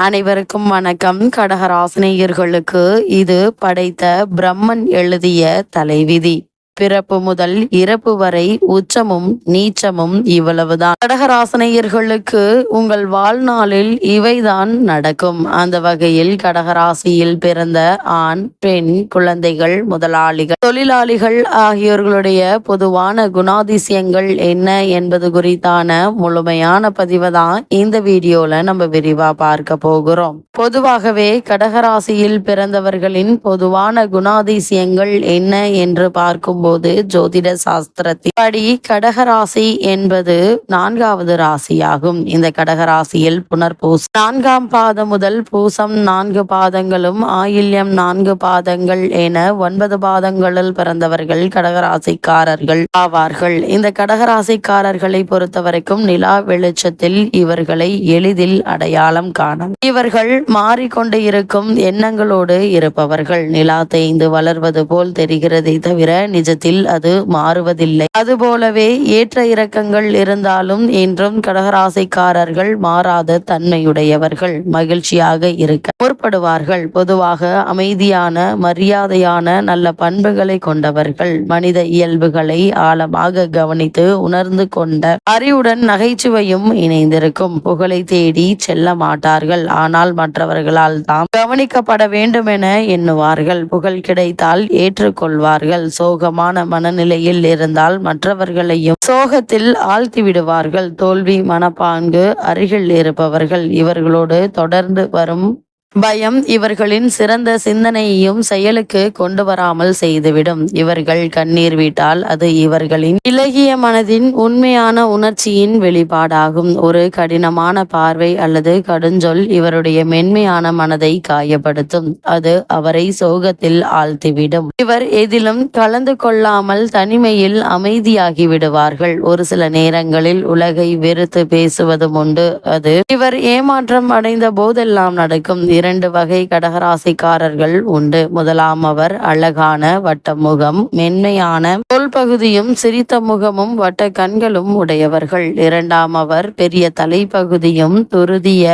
அனைவருக்கும் வணக்கம். கடகராசினியர்களுக்கு இது படைத்த பிரம்மன் எழுதிய தலைவிதி. பிறப்பு முதல் இறப்பு வரை உச்சமும் நீச்சமும் இவ்வளவுதான். கடகராசனையர்களுக்கு உங்கள் வாழ்நாளில் இவைதான் நடக்கும். அந்த வகையில் கடகராசியில் பிறந்த ஆண் பெண் குழந்தைகள் முதலாளிகள் தொழிலாளிகள் ஆகியோர்களுடைய பொதுவான குணாதிசயங்கள் என்ன என்பது குறித்தான முழுமையான பதிவை தான் இந்த வீடியோல நம்ம விரிவா பார்க்க போகிறோம். பொதுவாகவே கடகராசியில் பிறந்தவர்களின் பொதுவான குணாதிசயங்கள் என்ன என்று பார்க்கும் போது ஜோதிட சாஸ்திரத்தின் படி கடகராசி என்பது நான்காவது ராசியாகும். இந்த கடகராசியில் புனர்பூசம் நான்காம் பாதம் முதல் பூசம் நான்கு பாதங்களும் ஆயில்யம் நான்கு பாதங்கள் என ஒன்பது பாதங்களில் பிறந்தவர்கள் கடகராசிக்காரர்கள் ஆவார்கள். இந்த கடகராசிக்காரர்களை பொறுத்தவரைக்கும் நிலா வெளிச்சத்தில் இவர்களை எளிதில் அடையாளம் காணும் இவர்கள் மாறிக்கொண்டு இருக்கும் எண்ணங்களோடு இருப்பவர்கள். நிலா தேய்ந்து வளர்வது போல் தெரிகிறதே தவிர நிஜ நிஜத்தில் அது மாறுவதில்லை. அதுபோலவே ஏற்ற இறக்கங்கள் இருந்தாலும் என்றும் கடகராசைக்காரர்கள் மாறாத தன்மையுடையவர்கள் மகிழ்ச்சியாக இருக்க முற்படுவார்கள். பொதுவாக அமைதியான மரியாதையான நல்ல பண்புகளை கொண்டவர்கள் மனித இயல்புகளை ஆழமாக கவனித்து உணர்ந்து கொண்ட அறிவுடன் நகைச்சுவையும் இணைந்திருக்கும். புகழை தேடி செல்ல மாட்டார்கள். ஆனால் மற்றவர்களால் தாம் கவனிக்கப்பட வேண்டும் என எண்ணுவார்கள். புகழ் கிடைத்தால் ஏற்றுக்கொள்வார்கள். சோகமா சோகமான மனநிலையில் இருந்தால் மற்றவர்களையும் சோகத்தில் ஆழ்த்தி விடுவார்கள் தோல்வி மனப்பாங்கு அருகில் இருப்பவர்கள் இவர்களோடு தொடர்ந்து வரும் பயம் இவர்களின் சிறந்த சிந்தனையையும் செயலுக்கு கொண்டு வராமல் செய்துவிடும். இவர்கள் கண்ணீர் விட்டால் அது இவர்களின் இலகிய மனதின் உண்மையான உணர்ச்சியின் வெளிப்பாடாகும். ஒரு கடினமான பார்வை அல்லது கடுஞ்சொல் இவருடைய மென்மையான மனதை காயப்படுத்தும். அது அவரை சோகத்தில் ஆழ்த்திவிடும். இவர் எதிலும் கலந்து கொள்ளாமல் தனிமையில் அமைதியாகி விடுவார்கள். ஒரு சில நேரங்களில் உலகை வெறுத்து பேசுவதும் உண்டு. அது இவர் ஏமாற்றம் அடைந்த போதெல்லாம் நடக்கும். இரண்டு வகை கடகராசிக்காரர்கள் உண்டு. முதலாம் அவர் அழகான வட்ட முகம் மென்மையான தோல்பகுதியும் சிரித்த முகமும் வட்ட கண்களும் உடையவர்கள். இரண்டாம் அவர் பெரிய தலைப்பகுதியும் துருதிய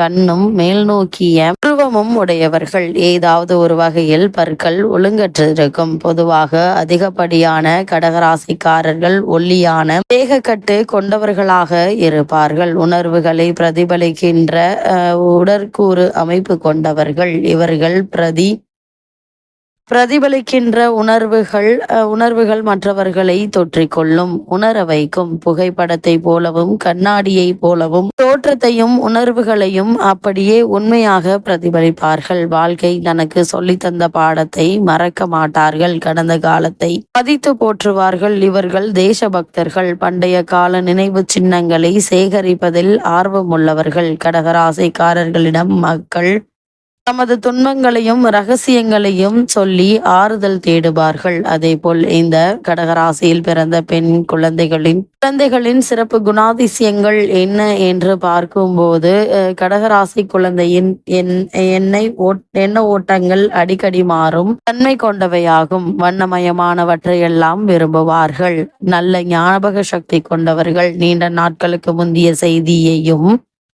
கண்ணும் மேல் நோக்கிய உருவமும் உடையவர்கள். ஏதாவது ஒரு வகையில் பற்கள் ஒழுங்கற்றிருக்கும். பொதுவாக அதிகப்படியான கடகராசிக்காரர்கள் ஒல்லியான தேகக்கட்டு கொண்டவர்களாக இருப்பார்கள். உணர்வுகளை பிரதிபலிக்கின்ற உடற்கூறு அமைப்பு கொண்டவர்கள் இவர்கள் பிரதி பிரதிபலிக்கின்ற உணர்வுகள் அஹ், உணர்வுகள் மற்றவர்களை தொற்றிக்கொள்ளும் உணர வைக்கும் புகைப்படத்தை போலவும் கண்ணாடியை போலவும் தோற்றத்தையும் உணர்வுகளையும் அப்படியே உண்மையாக பிரதிபலிப்பார்கள். வாழ்க்கை தனக்கு சொல்லி தந்த பாடத்தை மறக்க மாட்டார்கள். கடந்த காலத்தை மதித்து போற்றுவார்கள். இவர்கள் தேசபக்தர்கள். பண்டைய கால நினைவு சின்னங்களை சேகரிப்பதில் ஆர்வமுள்ளவர்கள். கடகராசைக்காரர்களிடம் மக்கள் தமது துன்பங்களையும் ரகசியங்களையும் சொல்லி ஆறுதல் தேடுவார்கள். அதே போல் இந்த கடகராசியில் பிறந்த பெண் குழந்தைகளின் குழந்தைகளின் சிறப்பு குணாதிசயங்கள் என்ன என்று பார்க்கும்போது அஹ், கடகராசி குழந்தையின் எண்ணெய் எண்ண ஓட்டங்கள் அடிக்கடி மாறும். தன்மை கொண்டவையாகும். வண்ணமயமானவற்றையெல்லாம் விரும்புவார்கள். நல்ல ஞாபக சக்தி கொண்டவர்கள். நீண்ட நாட்களுக்கு முந்திய செய்தியையும்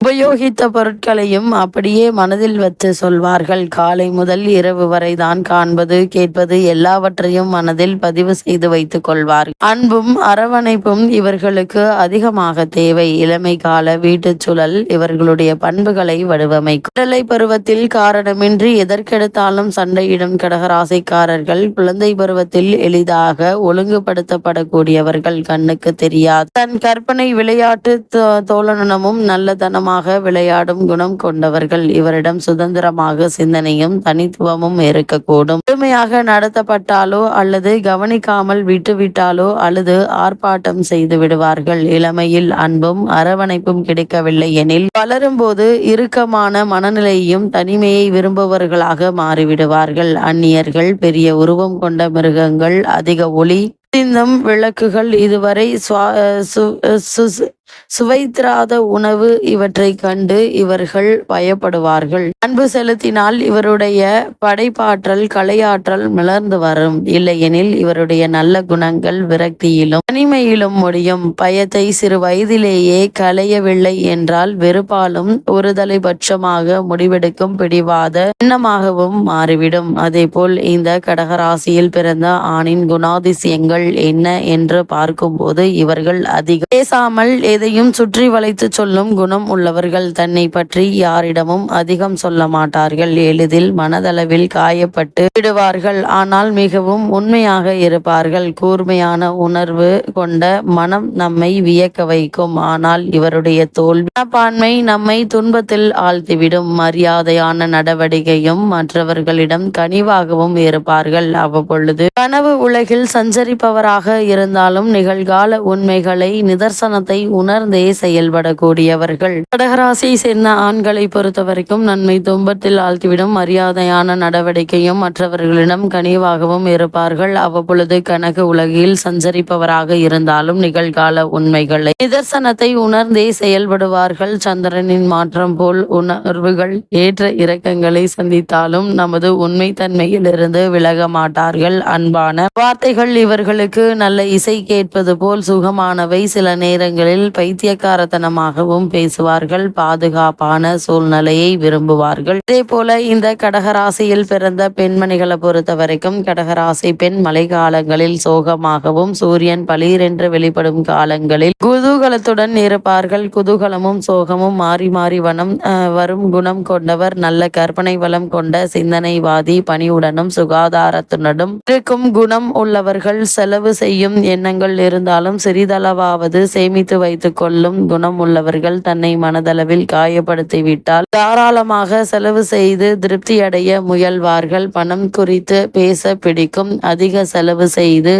உபயோகித்த பொருட்களையும் அப்படியே மனதில் வச்சு சொல்வார்கள். காலை முதல் இரவு வரை தான் காண்பது கேட்பது எல்லாவற்றையும் மனதில் பதிவு செய்து வைத்துக் கொள்வார் அன்பும் அரவணைப்பும் இவர்களுக்கு அதிகமாக தேவை. இளமை கால வீட்டுச் சூழல் இவர்களுடைய பண்புகளை வடிவமைக்கும். கடலை பருவத்தில் காரணமின்றி எதற்கெடுத்தாலும் சண்டையிடும் கடகராசைக்காரர்கள் குழந்தை பருவத்தில் எளிதாக ஒழுங்குபடுத்தப்படக்கூடியவர்கள் கண்ணுக்கு தெரியாது. தன் கற்பனை விளையாட்டு தோ- தோழனமும் சுதந்திரமாக விளையாடும் குணம் கொண்டவர்கள் இவரிடம் சுதந்திரமாக சிந்தனையும் தனித்துவமும் இருக்கக்கூடும். முழுமையாக நடத்தப்பட்டாலோ அல்லது கவனிக்காமல் விட்டுவிட்டாலோ அல்லது ஆர்ப்பாட்டம் செய்து விடுவார்கள். இளமையில் அன்பும் அரவணைப்பும் கிடைக்கவில்லை எனில் வளரும் போது இறுக்கமான மனநிலையையும் தனிமையை விரும்புபவர்களாக மாறிவிடுவார்கள். அந்நியர்கள் பெரிய உருவம் கொண்ட மிருகங்கள் அதிக ஒளி சிந்தும் விளக்குகள் இதுவரை சுவா- சு- சு- சுவைத்திராத உணவு இவற்றை கண்டு இவர்கள் பயப்படுவார்கள். அன்பு செலுத்தினால் இவருடைய படைப்பாற்றல் கலையாற்றல் மிளர்ந்து வரும். இல்லையெனில் இவருடைய நல்ல குணங்கள் விரக்தியிலும் தனிமையிலும் முடியும். பயத்தை சிறு வயதிலேயே களையவில்லை என்றால் வெறுப்பாலும் ஒருதலை பட்சமாக முடிவெடுக்கும் பிடிவாத எண்ணமாகவும் மாறிவிடும். அதேபோல் இந்த கடகராசியில் பிறந்த ஆணின் குணாதிசயங்கள் என்ன என்று பார்க்கும்போது இவர்கள் அதிகம் பேசாமல் எதையும் சுற்றி வளைத்து சொல்லும் குணம் உள்ளவர்கள் தன்னை பற்றி யாரிடமும் அதிகம் சொல்ல மாட்டார்கள். எளிதில் மனதளவில் காயப்பட்டு விடுவார்கள். ஆனால் மிகவும் உண்மையாக இருப்பார்கள். கூர்மையான உணர்வு கொண்ட மனம் நம்மை வியக்க வைக்கும். ஆனால் இவருடைய தோல்வி மனப்பான்மை நம்மை துன்பத்தில் ஆழ்த்திவிடும். மரியாதையான நடவடிக்கையும் மற்றவர்களிடம் கனிவாகவும் இருப்பார்கள். அவ்வப்பொழுது கனவு உலகில் சஞ்சரிப்பவராக இருந்தாலும் நிகழ்கால உண்மைகளை நிதர்சனத்தை உணர்ந்தே செயல்படக்கூடியவர்கள். கடகராசியை சேர்ந்த ஆண்களை பொறுத்தவரைக்கும் நன்மை துன்பத்தில் ஆழ்த்திவிடும். மரியாதையான நடவடிக்கையும் மற்றவர்களிடம் கனிவாகவும் இருப்பார்கள். அவ்வப்பொழுது கனக உலகில் சஞ்சரிப்பவராக இருந்தாலும் நிகழ்கால உண்மைகளை. நிதர்சனத்தை உணர்ந்தே செயல்படுவார்கள். சந்திரனின் மாற்றம் போல் உணர்வுகள் ஏற்ற இறக்கங்களை சந்தித்தாலும் நமது உண்மை தன்மையிலிருந்து விலக மாட்டார்கள். அன்பான வார்த்தைகள் இவர்களுக்கு நல்ல இசை கேட்பது போல் சுகமானவை. சில நேரங்களில் பைத்தியக்காரத்தனமாகவும் பேசுவார்கள். பாதுகாப்பான சூழ்நிலையை விரும்புவார்கள். இதே போல இந்த கடகராசியில் பிறந்த பெண்மணிகளை பொறுத்த வரைக்கும் கடகராசி பெண் மழைக்காலங்களில் சோகமாகவும் சூரியன் பளீரென்று வெளிப்படும் காலங்களில் குதூகலத்துடன் இருப்பார்கள். குதூகலமும் சோகமும் மாறி மாறி வனம் அஹ், வரும் குணம் கொண்டவர். நல்ல கற்பனை வளம் கொண்ட சிந்தனைவாதி பணிவுடனும் சுகாதாரத்துடனும் இருக்கும் குணம் உள்ளவர்கள். செலவு செய்யும் எண்ணங்கள் இருந்தாலும் சிறிதளவாவது சேமித்து வைத்து வைத்துக் கொள்ளும் குணம் உள்ளவர்கள் தன்னை மனதளவில் காயப்படுத்தி விட்டால் தாராளமாக செலவு செய்து திருப்தி அடைய முயல்வார்கள். பணம் குறித்து பேச பிடிக்கும். அதிக செலவு செய்து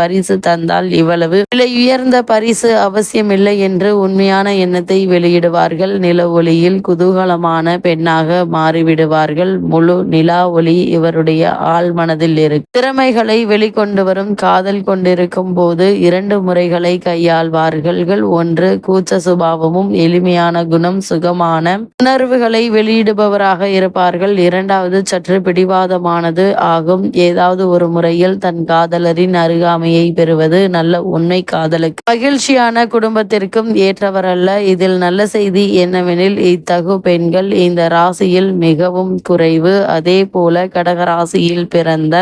பரிசு தந்தால் இவ்வளவு. விலை உயர்ந்த பரிசு அவசியமில்லை என்று உண்மையான எண்ணத்தை வெளியிடுவார்கள். நில ஒளியில் குதூகலமான பெண்ணாக மாறிவிடுவார்கள். முழு நிலா ஒளி இவருடைய ஆள் மனதில் இருக்கு. திறமைகளை வெளிக்கொண்டு வரும். காதல் கொண்டிருக்கும் போது இரண்டு முறைகளை கையாள்வார்கள். ஒன்று கூச்ச சுபாவமும் எளிமையான குணம் சுகமான உணர்வுகளை வெளியிடுபவராக இருப்பார்கள். இரண்டாவது சற்று பிடிவாதமானது ஆகும். ஏதாவது ஒரு முறையில் தன் காதலரின் அருகாமையை பெறுவது நல்ல உண்மை காதலுக்கு. மகிழ்ச்சியான குடும்பத்திற்கும் ஏற்றவரல்ல. இதில் நல்ல செய்தி என்னவெனில் இத்தகு பெண்கள் இந்த ராசியில் மிகவும் குறைவு. அதே போல கடக ராசியில் பிறந்த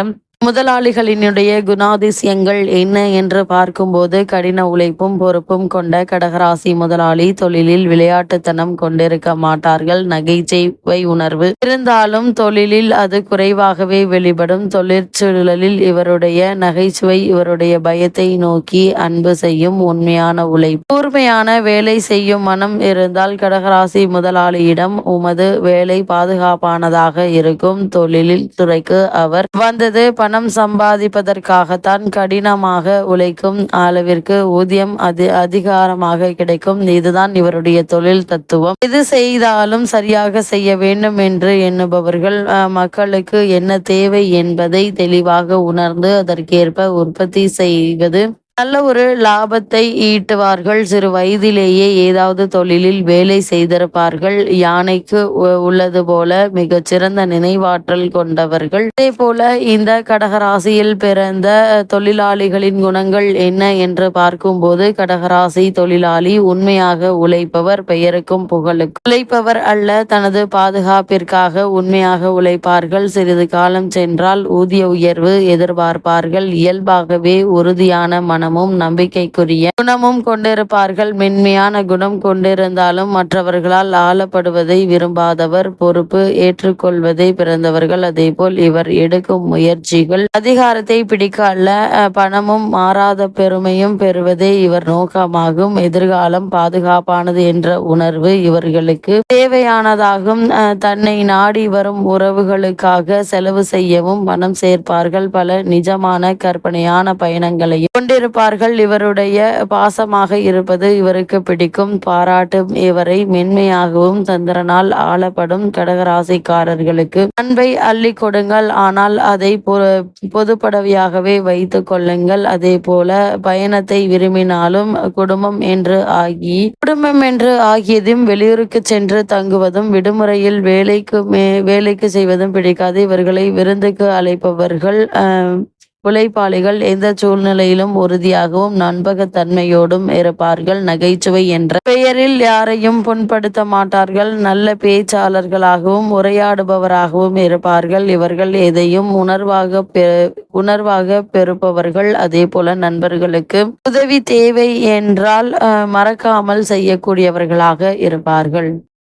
முதலாளிகளினுடைய குணாதிசயங்கள் என்ன என்று பார்க்கும்போது கடின உழைப்பும் பொறுப்பும் கொண்ட கடகராசி முதலாளி தொழிலில் விளையாட்டுத்தனம் கொண்டிருக்க மாட்டார்கள். நகைச்சுவை உணர்வு. இருந்தாலும் தொழிலில் அது குறைவாகவே வெளிப்படும். தொழிற்சூழலில் இவருடைய நகைச்சுவை இவருடைய பயத்தை நோக்கி அன்பு செய்யும் உண்மையான உழைப்பு. கூர்மையான வேலை செய்யும் மனம் இருந்தால் கடகராசி முதலாளியிடம் உமது வேலை பாதுகாப்பானதாக இருக்கும். தொழிலில் துறைக்கு அவர் வந்தது பணம் சம்பாதிப்பதற்காகத்தான் கடினமாக உழைக்கும் அளவிற்கு ஊதியம் அது அதிகாரமாக கிடைக்கும். இதுதான் இவருடைய தொழில் தத்துவம். எது செய்தாலும் சரியாக செய்ய வேண்டும் என்று எண்ணுபவர்கள் அஹ், மக்களுக்கு என்ன தேவை என்பதை தெளிவாக உணர்ந்து அதற்கேற்ப உற்பத்தி செய்வது நல்ல ஒரு லாபத்தை ஈட்டுவார்கள். சிறு வயதிலேயே ஏதாவது தொழிலில் வேலை செய்திருப்பார்கள். யானைக்கு உள்ளது போல மிகச் சிறந்த நினைவாற்றல் கொண்டவர்கள். அதே போல இந்த கடகராசியில் பிறந்த தொழிலாளிகளின் குணங்கள் என்ன என்று பார்க்கும்போது கடகராசி தொழிலாளி உண்மையாக உழைப்பவர் பெயருக்கும் புகழுக்கும். உழைப்பவர் அல்ல தனது பாதுகாப்பிற்காக உண்மையாக உழைப்பார்கள். சிறிது காலம் சென்றால் ஊதிய உயர்வு எதிர்பார்ப்பார்கள். இயல்பாகவே உறுதியான மனம் ஞானமும் நம்பிக்கைக்குரிய குணமும் கொண்டிருப்பார்கள். மென்மையான குணம் கொண்டிருந்தாலும் மற்றவர்களால் ஆளப்படுவதை விரும்பாதவர் பொறுப்பு ஏற்றுக்கொள்வதை பிறந்தவர்கள். அதேபோல் இவர் எடுக்கும் முயற்சிகள் அதிகாரத்தை பிடிக்க அல்ல. பணமும் மாறாத பெருமையும் பெறுவதே இவர் நோக்கமாகும். எதிர்காலம் பாதுகாப்பானது என்ற உணர்வு இவர்களுக்கு தேவையானதாகும். அஹ், தன்னை நாடி வரும் உறவுகளுக்காக செலவு செய்யவும் பணம் சேர்ப்பார்கள். பல நிஜமான கற்பனையான பயணங்களையும் கொண்டிருப்பார்கள் இருப்பார்கள். இவருடைய பாசமாக இருப்பது இவருக்கு பிடிக்கும். பாராட்டும் இவரை மென்மையாகவும் சந்திரனால் ஆளப்படும் கடகராசிக்காரர்களுக்கு. அன்பை அள்ளி கொடுங்கள். ஆனால் அதை பொ- பொதுப்படவையாகவே வைத்துக் கொள்ளுங்கள். அதே போல பயணத்தை விரும்பினாலும் குடும்பம் என்று ஆகி குடும்பம் என்று ஆகியதும் வெளியூருக்கு சென்று தங்குவதும் விடுமுறையில் வேலைக்கு மே வேலைக்கு செய்வதும் பிடிக்காது. இவர்களை விருந்துக்கு அழைப்பவர்கள் அஹ், உழைப்பாளிகள் எந்த சூழ்நிலையிலும் உறுதியாகவும் நண்பகத்தன்மையோடும் இருப்பார்கள். நகைச்சுவை என்ற பெயரில் யாரையும் புண்படுத்த மாட்டார்கள். நல்ல பேச்சாளர்களாகவும் உரையாடுபவராகவும் இருப்பார்கள். இவர்கள் எதையும் உணர்வாக பெ- உணர்வாக பெறுபவர்கள். அதே போல நண்பர்களுக்கு உதவி தேவை என்றால் அஹ், மறக்காமல் செய்யக்கூடியவர்களாக இருப்பார்கள்.